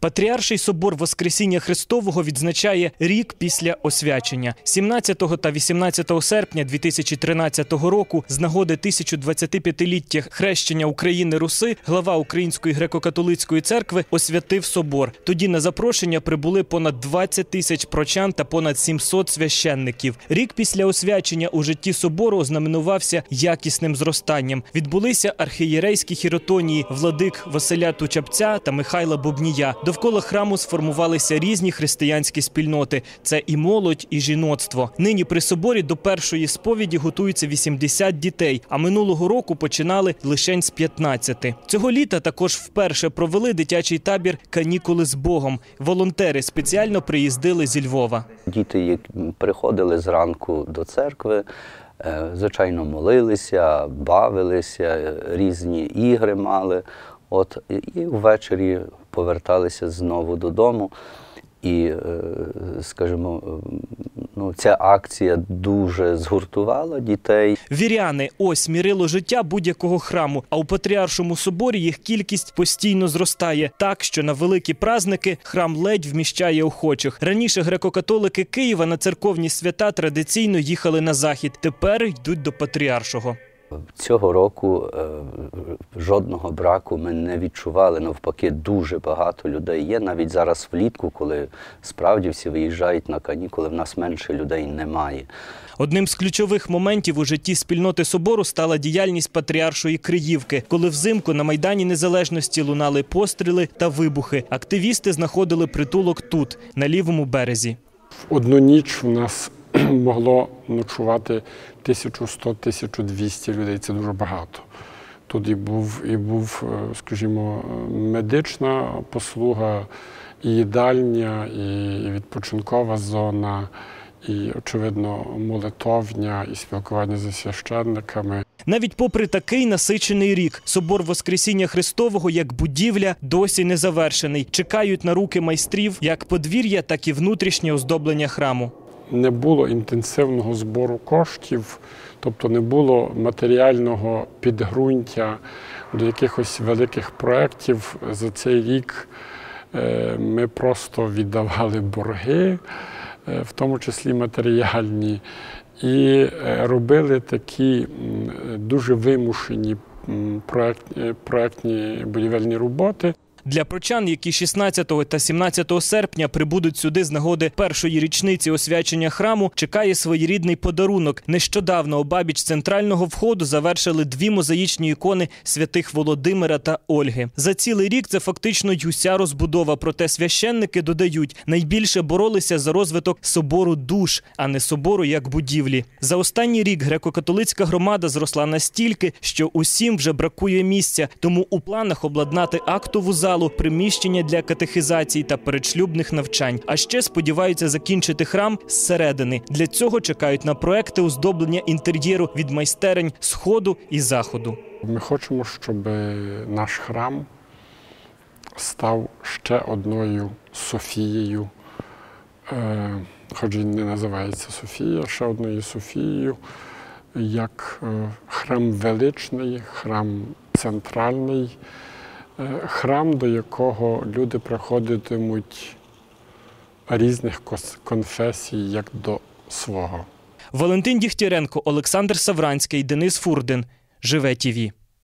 Патріарший собор Воскресіння Христового відзначає рік після освячення. 17 та 18 серпня 2013 року з нагоди 1025-ліття хрещення України Руси глава Української греко-католицької церкви освятив собор. Тоді на запрошення прибули понад 20 тисяч прочан та понад 700 священників. Рік після освячення у житті собору ознаменувався якісним зростанням. Відбулися архієрейські хіротонії владик Василя Тучапця та Михайла Бубнія. Довкола храму сформувалися різні християнські спільноти. Це і молодь, і жіноцтво. Нині при соборі до першої сповіді готуються 80 дітей, а минулого року починали лишень з 15. Цього літа також вперше провели дитячий табір Канікули з Богом. Волонтери спеціально приїздили зі Львова. Діти приходили зранку до церкви, е, звичайно, молилися, бавилися, різні ігри мали. От і ввечері поверталися знову додому. І, е, скажімо, ну, ця акція дуже згуртувала дітей. Віряни ось мірило життя будь-якого храму. А у патріаршому соборі їх кількість постійно зростає так, що на великі праздники храм ледь вміщає охочих. Раніше греко-католики Києва на церковні свята традиційно їхали на захід. Тепер йдуть до патріаршого. Цього року е, жодного браку ми не відчували. Навпаки, дуже багато людей є. Навіть зараз влітку, коли справді всі виїжджають на канікули, в нас менше людей немає. Одним з ключових моментів у житті спільноти собору стала діяльність патріаршої Криївки, коли взимку на майдані Незалежності лунали постріли та вибухи. Активісти знаходили притулок тут, на лівому березі. В одну ніч у нас могло ночувати 1100-1200 людей. Це дуже багато. Тут і був, і був, е, скажімо, медична послуга, і їдальня, і відпочинкова зона, і, очевидно, молитовня, і спілкування зі священниками. Навіть попри такий насичений рік, собор Воскресіння Христового як будівля досі не завершений. Чекають на руки майстрів як подвір'я, так і внутрішнє оздоблення храму. Не було інтенсивного збору коштів, тобто не було матеріального підґрунтя до якихось великих проєктів. За цей рік е, ми просто віддавали борги, е, в тому числі матеріальні, і е, робили такі дуже вимушені проектні будівельні роботи. Для прочан, які 16 та 17 серпня прибудуть сюди з нагоди першої річниці освячення храму, чекає своєрідний подарунок. Нещодавно обабіч центрального входу завершили дві мозаїчні ікони святих Володимира та Ольги. За цілий рік це фактично й уся розбудова. Проте священники додають, найбільше боролися за розвиток собору душ, а не собору як будівлі. За останній рік греко-католицька громада зросла настільки, що усім вже бракує місця. Тому у планах обладнати актову залу, приміщення для катехизацій та передшлюбних навчань. А ще сподіваються закінчити храм зсередини. Для цього чекають на проекти оздоблення інтер'єру від майстерень сходу і заходу. Ми хочемо, щоб наш храм став ще одною Софією, е, хоч він не називається Софія, ще одною Софією, як е, храм величний, храм центральний, храм, до якого люди приходитимуть різних конфесій, як до свого. Валентин Дігтяренко, Олександр Савранський, Денис Фурдин. Живе ТІВІ.